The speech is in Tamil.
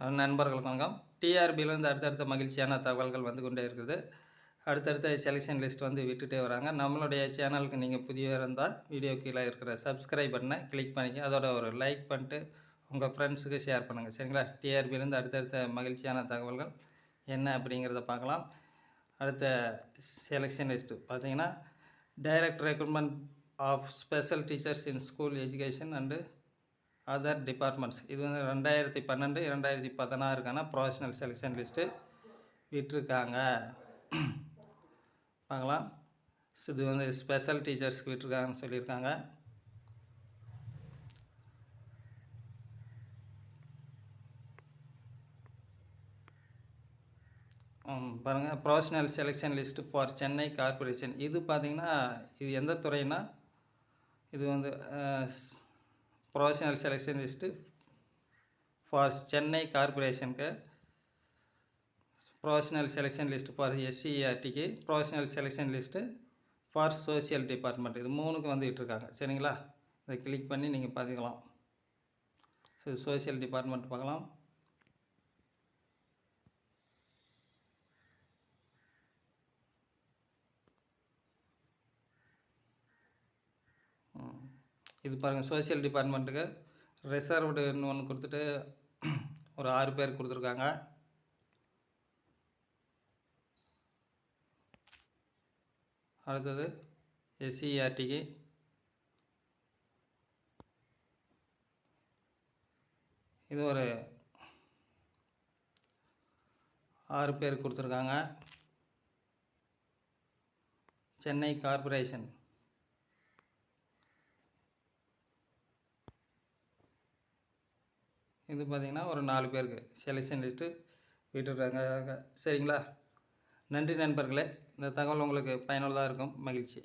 நண்பர்களுக்கு வணக்கம். டிஆர்பியிலேருந்து அடுத்தடுத்த மகிழ்ச்சியான தகவல்கள் வந்து கொண்டே இருக்குது. அடுத்தடுத்த செலெக்ஷன் லிஸ்ட் வந்து விட்டுட்டே வராங்க. நம்மளுடைய சேனலுக்கு நீங்கள் புதிய இருந்தால் வீடியோ கீழே இருக்கிற சப்ஸ்கிரைப் பண்ண கிளிக் பண்ணிக்க அதோட ஒரு லைக் பண்ணிட்டு உங்கள் ஃப்ரெண்ட்ஸுக்கு ஷேர் பண்ணுங்கள் சரிங்களா? டிஆர்பியிலேருந்து அடுத்தடுத்த மகிழ்ச்சியான தகவல்கள் என்ன அப்படிங்கிறத பார்க்கலாம். அடுத்த செலெக்ஷன் லிஸ்ட்டு பார்த்தீங்கன்னா direct recruitment of special teachers in school education and other departments இது வந்து ரெண்டாயிரத்தி பன்னெண்டு இரண்டாயிரத்தி பதினாறுக்கான ப்ரொஃபஷனல் செலெக்ஷன் லிஸ்ட்டு விட்டுருக்காங்க. பார்க்கலாம். இது வந்து ஸ்பெஷல் டீச்சர்ஸ்க்கு விட்டுருக்காங்கன்னு சொல்லியிருக்காங்க. பாருங்கள் professional selection list for Chennai corporation இது பார்த்திங்கன்னா இது எந்த துறைனா இது வந்து professional selection list for Chennai கார்பரேஷனுக்கு professional selection list for எஸ்சிஆர்டிக்கு professional selection list for social department இது மூணுக்கு வந்துகிட்டு இருக்காங்க. சரிங்களா? இதை கிளிக் பண்ணி நீங்கள் பார்த்துக்கலாம் சரி சோசியல் டிபார்ட்மெண்ட் பார்க்கலாம். இது பாருங்கள் சோசியல் டிபார்ட்மெண்ட்டுக்கு ரிசர்வ்டுன்னு ஒன்று கொடுத்துட்டு ஒரு ஆறு பேர் கொடுத்துருக்காங்க. அடுத்தது எஸ்சிஆர்டிக்கு இது ஒரு ஆறு பேர் கொடுத்துருக்காங்க. சென்னை கார்பரேஷன் இது பார்த்திங்கன்னா ஒரு நாலு பேருக்கு செலெக்ஷன் லிஸ்ட்டு விட்டுடுறாங்க. சரிங்களா? நன்றி நண்பர்களே. இந்த தகவல் உங்களுக்கு பயனுள்ளதாக இருக்கும். மகிழ்ச்சி.